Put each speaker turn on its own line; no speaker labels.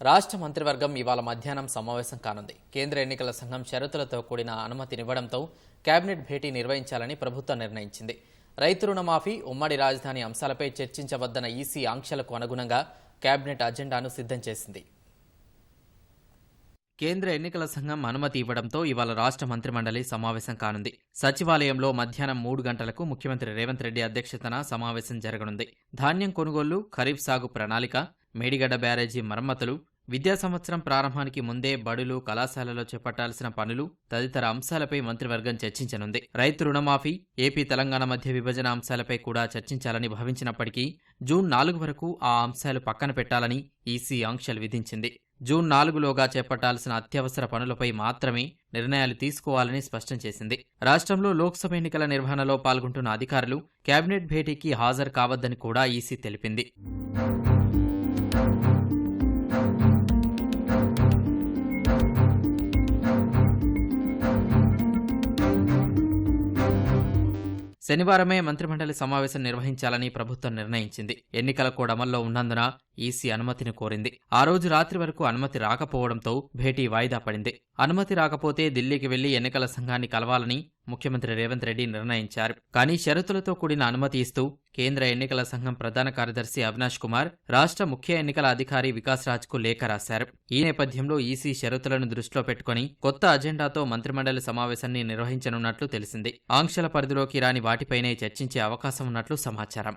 రాష్ట్ర మంత్రివర్గం ఇవాళ మధ్యాహ్నం సమావేశం కానుంది. కేంద్ర ఎన్నికల సంఘం షరతులతో కూడిన అనుమతినివ్వడంతో కేబినెట్ భేటీ నిర్వహించాలని ప్రభుత్వం నిర్ణయించింది. రైతు రుణమాఫీ ఉమ్మడి రాజధాని అంశాలపై చర్చించవద్దన్న ఈసీ ఆంక్షలకు అనుగుణంగా కేబినెట్ అజెండాను సిద్ధం చేసింది. కేంద్ర ఎన్నికల సంఘం అనుమతి ఇవ్వడంతో ఇవాళ రాష్ట్ర మంత్రిమండలి సమావేశం కానుంది. సచివాలయంలో మధ్యాహ్నం మూడు గంటలకు ముఖ్యమంత్రి రేవంత్ రెడ్డి అధ్యక్షతన సమావేశం జరగనుంది. ధాన్యం కొనుగోళ్ళు ఖరీఫ్ సాగు ప్రణాళిక మేడిగడ్డ బ్యారేజీ మరమ్మతులు విద్యా సంవత్సరం ప్రారంభానికి ముందే బడులు కళాశాలలో చేపట్టాల్సిన పనులు తదితర అంశాలపై మంత్రివర్గం చర్చించనుంది. రైతు రుణమాఫీ ఏపీ తెలంగాణ మధ్య విభజన అంశాలపై కూడా చర్చించాలని భావించినప్పటికీ జూన్ నాలుగు వరకు ఆ అంశాలు పక్కన పెట్టాలని ఈసీ ఆంక్షలు విధించింది. జూన్ నాలుగులోగా చేపట్టాల్సిన అత్యవసర పనులపై మాత్రమే నిర్ణయాలు తీసుకోవాలని స్పష్టం చేసింది. రాష్ట్రంలో లోక్సభ ఎన్నికల నిర్వహణలో పాల్గొంటున్న అధికారులు కేబినెట్ భేటీకి హాజరు కావద్దని కూడా ఈసీ తెలిపింది. శనివారమే మంత్రిమండలి సమావేశం నిర్వహించాలని ప్రభుత్వం నిర్ణయించింది. ఎన్నికల కోడ్ అమల్లో ఉన్నందున ఈసీ అనుమతిని కోరింది. ఆ రోజు రాత్రి వరకు అనుమతి రాకపోవడంతో భేటీ వాయిదా పడింది. అనుమతి రాకపోతే ఢిల్లీకి వెళ్ళి ఎన్నికల సంఘాన్ని కలవాలని ముఖ్యమంత్రి రేవంత్ రెడ్డి నిర్ణయించారు. కానీ షరతులతో కూడిన అనుమతి ఇస్తూ కేంద్ర ఎన్నికల సంఘం ప్రధాన కార్యదర్శి అవినాష్ కుమార్ రాష్ట్ర ముఖ్య ఎన్నికల అధికారి వికాస్ రాజ్కు లేఖ రాశారు. ఈ నేపథ్యంలో ఈసీ షరతులను దృష్టిలో పెట్టుకుని కొత్త అజెండాతో మంత్రిమండలి సమావేశాన్ని నిర్వహించనున్నట్లు తెలిసింది. ఆంక్షల పరిధిలోకి రాని వాటిపైనే చర్చించే అవకాశం ఉన్నట్లు సమాచారం.